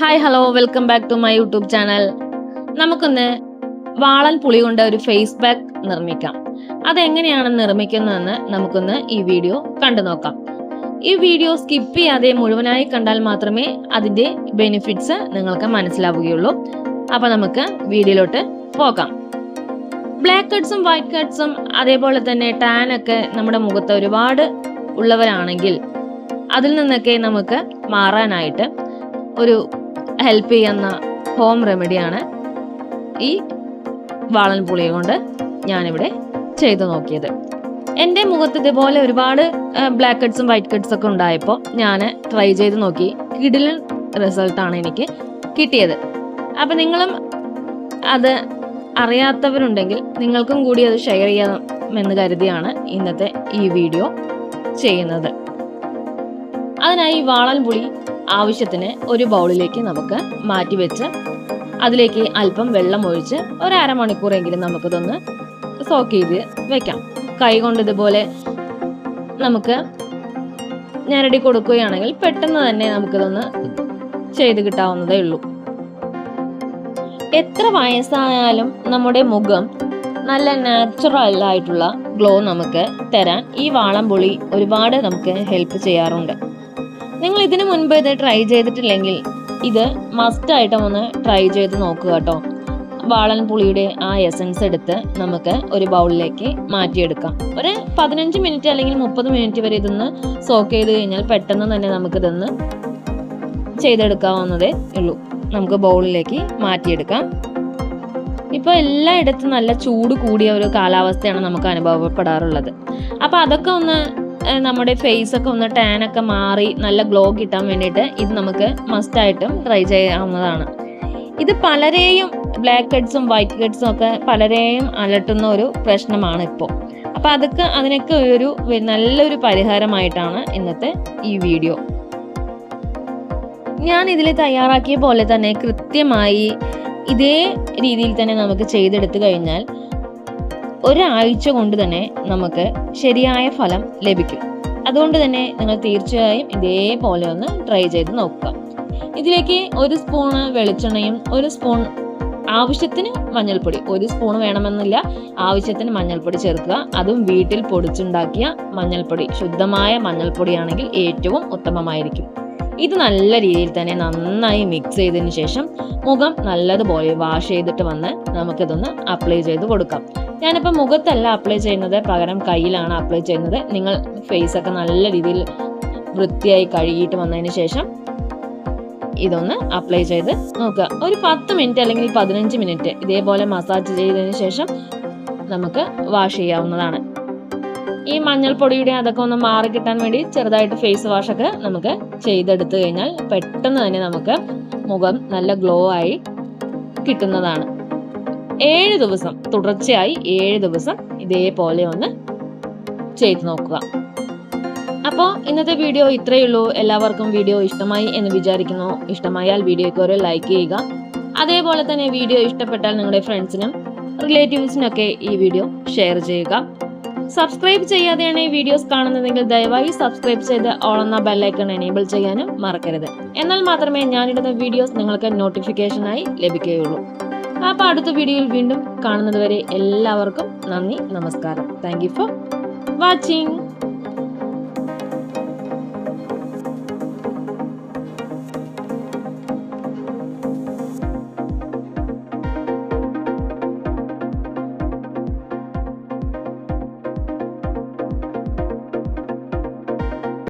Hi hello welcome back to my YouTube channel നമുക്കൊന്ന് വാളൻ പുളി കൊണ്ട് ഒരു ഫേസ് പാക്ക് നിർമ്മിക്കാം. അതെങ്ങനെയാണ് നിർമ്മിക്കുന്നതെന്ന് നമുക്കൊന്ന് ഈ വീഡിയോ കണ്ടു നോക്കാം. ഈ വീഡിയോ സ്കിപ്പ് ചെയ്യാതെ മുഴുവനായി കണ്ടാൽ മാത്രമേ അതിന്റെ ബെനിഫിറ്റ്സ് നിങ്ങൾക്ക് മനസ്സിലാവുകയുള്ളൂ. അപ്പൊ നമുക്ക് വീഡിയോയിലോട്ട് പോകാം. ബ്ലാക്ക് കട്ട്സും വൈറ്റ് കട്ട്സും അതേപോലെ തന്നെ ടാൻ ഒക്കെ നമ്മുടെ മുഖത്ത് ഒരുപാട് ഉള്ളവരാണെങ്കിൽ അതിൽ നിന്നൊക്കെ നമുക്ക് മാറാനായിട്ട് ഒരു ഹെൽപ്പ് ചെയ്യുന്ന ഹോം റെമഡിയാണ് ഈ വാളൻ പുളിയ കൊണ്ട് ഞാനിവിടെ ചെയ്തു നോക്കിയത്. എന്റെ മുഖത്ത് ഇതുപോലെ ഒരുപാട് ബ്ലാക്ക് കട്ട്സും വൈറ്റ് കട്ട്സ് ഒക്കെ ഉണ്ടായപ്പോൾ ഞാൻ ട്രൈ ചെയ്ത് നോക്കി. കിടിലൻ റിസൾട്ടാണ് എനിക്ക് കിട്ടിയത്. അപ്പം നിങ്ങളും അത് അറിയാത്തവരുണ്ടെങ്കിൽ നിങ്ങൾക്കും കൂടി അത് ഷെയർ ചെയ്യാമെന്ന് കരുതിയാണ് ഇന്നത്തെ ഈ വീഡിയോ ചെയ്യുന്നത്. അതിനായി വാളൻ പുളി ആവശ്യത്തിന് ഒരു ബൗളിലേക്ക് നമുക്ക് മാറ്റി വെച്ച് അതിലേക്ക് അല്പം വെള്ളം ഒഴിച്ച് ഒരു അരമണിക്കൂറെങ്കിലും നമുക്കിതൊന്ന് സോക്ക് ചെയ്ത് വെക്കാം. കൈ കൊണ്ട് ഇതുപോലെ നമുക്ക് ഞരടി കൊടുക്കുകയാണെങ്കിൽ പെട്ടെന്ന് തന്നെ നമുക്കിതൊന്ന് ചെയ്ത് കിട്ടാവുന്നതേ ഉള്ളൂ. എത്ര വയസ്സായാലും നമ്മുടെ മുഖം നല്ല നാച്ചുറൽ ആയിട്ടുള്ള ഗ്ലോ നമുക്ക് തരാൻ ഈ വാളംപുളി ഒരുപാട് നമുക്ക് ഹെൽപ്പ് ചെയ്യാറുണ്ട്. നിങ്ങൾ ഇതിനു മുൻപ് ഇത് ട്രൈ ചെയ്തിട്ടില്ലെങ്കിൽ ഇത് മസ്റ്റ് ആയിട്ടും ഒന്ന് ട്രൈ ചെയ്ത് നോക്കുക കേട്ടോ. വാളൻ പുളിയുടെ ആ എസൻസ് എടുത്ത് നമുക്ക് ഒരു ബൗളിലേക്ക് മാറ്റിയെടുക്കാം. ഒരു പതിനഞ്ച് മിനിറ്റ് അല്ലെങ്കിൽ മുപ്പത് മിനിറ്റ് വരെ ഇതൊന്ന് സോക്ക് ചെയ്ത് കഴിഞ്ഞാൽ പെട്ടെന്ന് തന്നെ നമുക്കിതൊന്ന് ചെയ്തെടുക്കാവുന്നതേ ഉള്ളൂ. നമുക്ക് ബൗളിലേക്ക് മാറ്റിയെടുക്കാം. ഇപ്പോൾ എല്ലായിടത്തും നല്ല ചൂട് കൂടിയ ഒരു കാലാവസ്ഥയാണ് നമുക്ക് അനുഭവപ്പെടാറുള്ളത്. അപ്പോൾ അതൊക്കെ ഒന്ന് നമ്മുടെ ഫേസ് ഒക്കെ ഒന്ന് ടാൻ ഒക്കെ മാറി നല്ല ഗ്ലോ കിട്ടാൻ വേണ്ടിയിട്ട് ഇത് നമുക്ക് മസ്റ്റായിട്ടും ട്രൈ ചെയ്യാവുന്നതാണ്. ഇത് പലരെയും ബ്ലാക്ക് ഹെഡ്സും വൈറ്റ് ഹെഡ്സും ഒക്കെ പലരെയും അലട്ടുന്ന ഒരു പ്രശ്നമാണ് ഇപ്പോൾ അപ്പോൾ അതൊക്കെ അതിനൊക്കെ ഒരു നല്ലൊരു പരിഹാരമായിട്ടാണ് ഇന്നത്തെ ഈ വീഡിയോ ഞാൻ ഇതിൽ തയ്യാറാക്കിയ പോലെ തന്നെ കൃത്യമായി ഇതേ രീതിയിൽ തന്നെ നമുക്ക് ചെയ്തെടുത്തു കഴിഞ്ഞാൽ ഒരാഴ്ച കൊണ്ട് തന്നെ നമുക്ക് ശരിയായ ഫലം ലഭിക്കും. അതുകൊണ്ട് തന്നെ നിങ്ങൾ തീർച്ചയായും ഇതേപോലെ ഒന്ന് ട്രൈ ചെയ്ത് നോക്കുക. ഇതിലേക്ക് ഒരു സ്പൂണ് വെളിച്ചെണ്ണയും ഒരു സ്പൂൺ ആവശ്യത്തിന് മഞ്ഞൾപ്പൊടി ഒരു സ്പൂൺ വേണമെന്നില്ല ആവശ്യത്തിന് മഞ്ഞൾപ്പൊടി ചേർക്കുക. അതും വീട്ടിൽ പൊടിച്ചുണ്ടാക്കിയ മഞ്ഞൾപ്പൊടി ശുദ്ധമായ മഞ്ഞൾപ്പൊടിയാണെങ്കിൽ ഏറ്റവും ഉത്തമമായിരിക്കും. ഇത് നല്ല രീതിയിൽ തന്നെ നന്നായി മിക്സ് ചെയ്തതിന് ശേഷം മുഖം നല്ലതുപോലെ വാഷ് ചെയ്തിട്ട് വന്ന് നമുക്കിതൊന്ന് അപ്ലൈ ചെയ്ത് കൊടുക്കാം. ഞാനിപ്പോൾ മുഖത്തല്ല അപ്ലൈ ചെയ്യുന്നത്. പകരം കയ്യിലാണ് അപ്ലൈ ചെയ്യുന്നത്. നിങ്ങൾ ഫേസ് ഒക്കെ നല്ല രീതിയിൽ വൃത്തിയായി കഴുകിയിട്ട് വന്നതിന് ശേഷം ഇതൊന്ന് അപ്ലൈ ചെയ്ത് നോക്കുക. ഒരു പത്ത് മിനിറ്റ് അല്ലെങ്കിൽ പതിനഞ്ച് മിനിറ്റ് ഇതേപോലെ മസാജ് ചെയ്തതിന് ശേഷം നമുക്ക് വാഷ് ചെയ്യാവുന്നതാണ്. ഈ മഞ്ഞൾപ്പൊടിയുടെ അതൊക്കെ ഒന്ന് മാറി കിട്ടാൻ വേണ്ടി ചെറുതായിട്ട് ഫേസ് വാഷ് ഒക്കെ നമുക്ക് ചെയ്തെടുത്തു കഴിഞ്ഞാൽ പെട്ടെന്ന് തന്നെ നമുക്ക് മുഖം നല്ല ഗ്ലോ ആയി കിട്ടുന്നതാണ്. ഏഴ് ദിവസം. തുടർച്ചയായി ഏഴ് ദിവസം ഇതേപോലെ ഒന്ന് ചെയ്തു നോക്കുക. അപ്പോൾ ഇന്നത്തെ വീഡിയോ ഇത്രയേ ഉള്ളൂ. എല്ലാവർക്കും വീഡിയോ ഇഷ്ടമായി എന്ന് വിചാരിക്കുന്നു. ഇഷ്ടമായാൽ വീഡിയോയ്ക്ക് ഒരു ലൈക്ക് ചെയ്യുക. അതേപോലെ തന്നെ വീഡിയോ ഇഷ്ടപ്പെട്ടാൽ നിങ്ങളുടെ ഫ്രണ്ട്സിനും റിലേറ്റീവ്സിനൊക്കെ ഈ വീഡിയോ ഷെയർ ചെയ്യുക. സബ്സ്ക്രൈബ് ചെയ്യാതെയാണ് ഈ വീഡിയോസ് കാണുന്നതെങ്കിൽ ദയവായി സബ്സ്ക്രൈബ് ചെയ്ത് ഓൾ ബെല്ലൈക്കൺ എനേബിൾ ചെയ്യാനും മറക്കരുത്. എന്നാൽ മാത്രമേ ഞാനിടുന്ന വീഡിയോസ് നിങ്ങൾക്ക് നോട്ടിഫിക്കേഷനായി ലഭിക്കുകയുള്ളൂ. അപ്പോൾ അടുത്ത വീഡിയോയിൽ വീണ്ടും കാണുന്നതുവരെ എല്ലാവർക്കും നന്ദി നമസ്കാരം. Thank you for watching